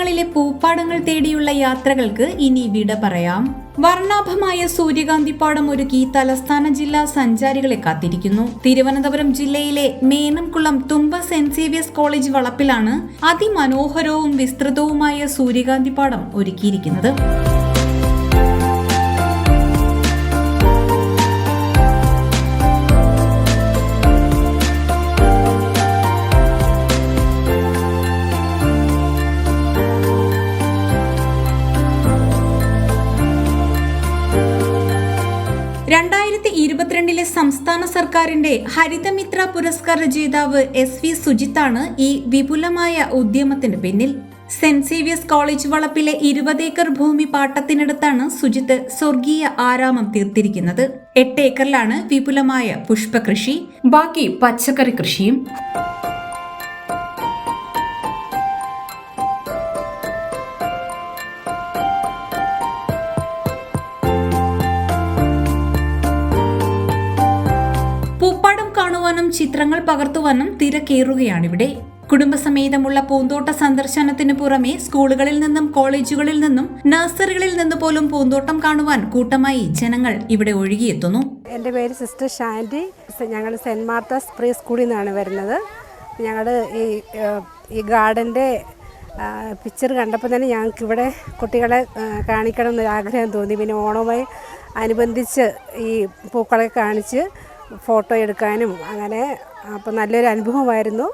സംസ്ഥാനങ്ങളിലെ പൂപ്പാടങ്ങൾ തേടിയുള്ള യാത്രകൾക്ക് ഇനി വിട പറയാം. വർണാഭമായ സൂര്യകാന്തിപ്പാടം ഒരുക്കി തലസ്ഥാന ജില്ലാ സഞ്ചാരികളെ കാത്തിരിക്കുന്നു. തിരുവനന്തപുരം ജില്ലയിലെ മേനംകുളം തുമ്പ സെന്റ് സേവിയസ് കോളേജ് വളപ്പിലാണ് അതിമനോഹരവും വിസ്തൃതവുമായ സൂര്യകാന്തിപ്പാടം ഒരുക്കിയിരിക്കുന്നത്. ഇരുപത്തിരണ്ടിലെ സംസ്ഥാന സർക്കാരിന്റെ ഹരിതമിത്ര പുരസ്കാര ജേതാവ് എസ് വി സുജിത്താണ് ഈ വിപുലമായ ഉദ്യമത്തിന് പിന്നിൽ. സെന്റ് സേവിയസ് കോളേജ് വളപ്പിലെ ഇരുപത് ഏക്കർ ഭൂമി പാട്ടത്തിനടുത്താണ് സുജിത്ത് സ്വർഗീയ ആരാമം തീർത്തിരിക്കുന്നത്. എട്ട് ഏക്കറിലാണ് വിപുലമായ പുഷ്പകൃഷി. ബാക്കി പച്ചക്കറി കൃഷിയും. കാണുവാനും ചിത്രങ്ങൾ പകർത്തുവാനും തിരക്കേറുകയാണിവിടെ. കുടുംബസമേതമുള്ള പൂന്തോട്ട സന്ദർശനത്തിന് പുറമെ സ്കൂളുകളിൽ നിന്നും കോളേജുകളിൽ നിന്നും നഴ്സറികളിൽ നിന്ന് പോലും പൂന്തോട്ടം കാണുവാൻ കൂട്ടമായി ജനങ്ങൾ ഇവിടെ ഒഴുകിയെത്തുന്നു. എന്റെ പേര് സിസ്റ്റർ ഷാൻഡി ഞങ്ങൾ സെന്റ് മാർത്താസ് പ്രീ സ്കൂളിൽ നിന്നാണ് വരുന്നത്. ഞങ്ങൾ ഈ ഈ ഗാർഡന്റെ പിക്ചർ കണ്ടപ്പോൾ തന്നെ ഞങ്ങൾക്ക് ഇവിടെ കുട്ടികളെ കാണിക്കണം എന്നൊരു ആഗ്രഹം തോന്നി. പിന്നെ ഓണവുമായി അനുബന്ധിച്ച് ഈ പൂക്കളെ കാണിച്ച് ഫോട്ടോ എടുക്കാനും അങ്ങനെ അപ്പോൾ നല്ലൊരു അനുഭവമായിരുന്നു.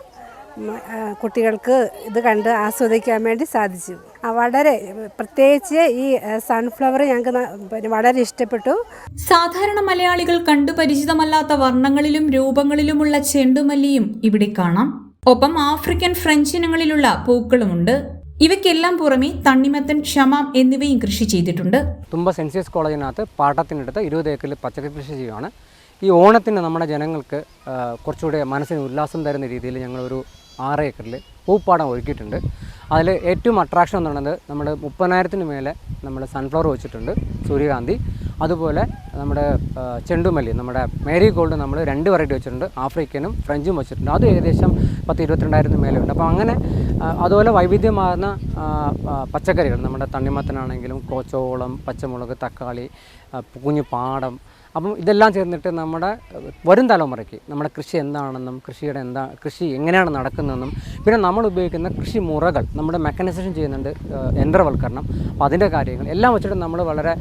കുട്ടികൾക്ക് ഇത് കണ്ട് ആസ്വദിക്കാൻ വേണ്ടി സാധിച്ചു. ആ, വളരെ പ്രത്യേകിച്ച് ഈ സൺഫ്ലവർ ഞങ്ങൾക്ക് പിന്നെ വളരെ ഇഷ്ടപ്പെട്ടു. സാധാരണ മലയാളികൾ കണ്ടു പരിചിതമല്ലാത്ത വർണങ്ങളിലും രൂപങ്ങളിലുമുള്ള ചെണ്ടുമല്ലിയും ഇവിടെ കാണാം. ഒപ്പം ആഫ്രിക്കൻ ഫ്രഞ്ച് ഇനങ്ങളിലുള്ള പൂക്കളുമുണ്ട്. ഇവയ്ക്കെല്ലാം പുറമെ തണ്ണിമത്തൻ ഷമാം എന്നിവയും കൃഷി ചെയ്തിട്ടുണ്ട്. തുമ്പ സെൻസിയസ് കോളേജിനകത്ത് പാട്ടത്തിനടുത്ത് ഇരുപത് ഏക്കറിൽ പച്ചക്കറി കൃഷി ചെയ്യുവാണ്. ഈ ഓണത്തിന് നമ്മുടെ ജനങ്ങൾക്ക് കുറച്ചുകൂടെ മനസ്സിന് ഉല്ലാസം തരുന്ന രീതിയിൽ ഞങ്ങളൊരു ആറ് ഏക്കറിൽ പൂപ്പാടം ഒരുക്കിയിട്ടുണ്ട്. അതിൽ ഏറ്റവും അട്രാക്ഷൻ എന്ന് പറയുന്നത് നമ്മുടെ മുപ്പതിനായിരത്തിന് മേലെ നമ്മൾ സൺഫ്ലവർ വെച്ചിട്ടുണ്ട് സൂര്യകാന്തി. അതുപോലെ നമ്മുടെ ചെണ്ടുമല്ലി നമ്മുടെ മേരി ഗോൾഡ് നമ്മൾ രണ്ട് വെറൈറ്റി വെച്ചിട്ടുണ്ട് ആഫ്രിക്കനും ഫ്രഞ്ചും വെച്ചിട്ടുണ്ട്. അത് ഏകദേശം പത്ത് ഇരുപത്തിരണ്ടായിരത്തിന് മേലെ ഉണ്ട്. അപ്പോൾ അങ്ങനെ അതുപോലെ വൈവിധ്യമാർന്ന പച്ചക്കറികൾ നമ്മുടെ തണ്ണിമത്തനാണെങ്കിലും കോച്ചോളം പച്ചമുളക് തക്കാളി കുഞ്ഞു പാടം അപ്പം ഇതെല്ലാം ചേർന്നിട്ട് നമ്മുടെ വരും തലമുറയ്ക്ക് നമ്മുടെ കൃഷി എന്താണെന്നും കൃഷിയുടെ എന്താ കൃഷി എങ്ങനെയാണ് നടക്കുന്നതെന്നും പിന്നെ നമ്മൾ ഉപയോഗിക്കുന്ന കൃഷി മുറകൾ നമ്മുടെ മെക്കനൈസേഷൻ ചെയ്യുന്നുണ്ട് യന്ത്രവൽക്കരണം. അപ്പോൾ അതിന്റെ കാര്യങ്ങൾ എല്ലാം വെച്ചിട്ട് നമ്മൾ വളരെ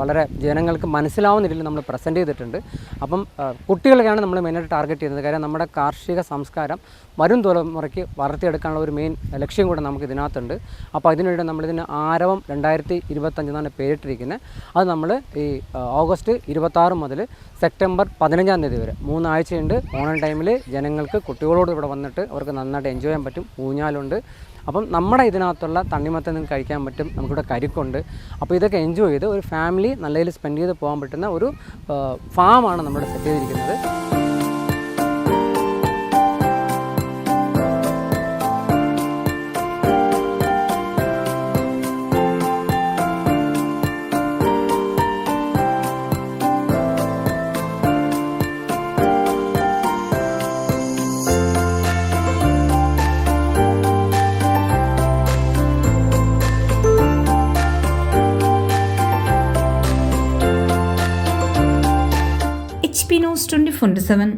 വളരെ ജനങ്ങൾക്ക് മനസ്സിലാവുന്ന രീതിയിൽ നമ്മൾ പ്രസന്റ് ചെയ്തിട്ടുണ്ട്. അപ്പം കുട്ടികളെയാണ് നമ്മൾ മെയിനായിട്ട് ടാർഗറ്റ് ചെയ്യുന്നത്. കാര്യം നമ്മുടെ കാർഷിക സംസ്കാരം വരും തലമുറയ്ക്ക് വളർത്തിയെടുക്കാനുള്ള ഒരു മെയിൻ ലക്ഷ്യം കൂടെ നമുക്ക് ഇതിനകത്തുണ്ട്. അപ്പോൾ അതിനുവേണ്ടി നമ്മളിതിന് ആരവം രണ്ടായിരത്തി ഇരുപത്തഞ്ചെന്നാണ് പേരിട്ടിരിക്കുന്നത്. അത് നമ്മൾ ഈ ഓഗസ്റ്റ് ഓഗസ്റ്റ് ഇരുപത്താറ് മുതൽ സെപ്റ്റംബർ പതിനഞ്ചാം തീയതി വരെ. മൂന്നാഴ്ചയുണ്ട്. ഓണം ടൈമിൽ ജനങ്ങൾക്ക് കുട്ടികളോട് ഇവിടെ വന്നിട്ട് അവർക്ക് നന്നായിട്ട് എൻജോയ് ചെയ്യാൻ പറ്റും. ഊഞ്ഞാലുണ്ട്. അപ്പം നമ്മുടെ ഇതിനകത്തുള്ള തണ്ണിമത്തൻ നിങ്ങൾക്ക് കഴിക്കാൻ പറ്റും. നമുക്കിവിടെ കരിക്കുണ്ട്. അപ്പോൾ ഇതൊക്കെ എൻജോയ് ചെയ്ത് ഒരു ഫാമിലി നല്ല രീതിയിൽ സ്പെൻഡ് ചെയ്ത് പോകാൻ പറ്റുന്ന ഒരു ഫാമാണ് നമ്മൾ സെറ്റ് ചെയ്തിരിക്കുന്നത്. News twenty four seven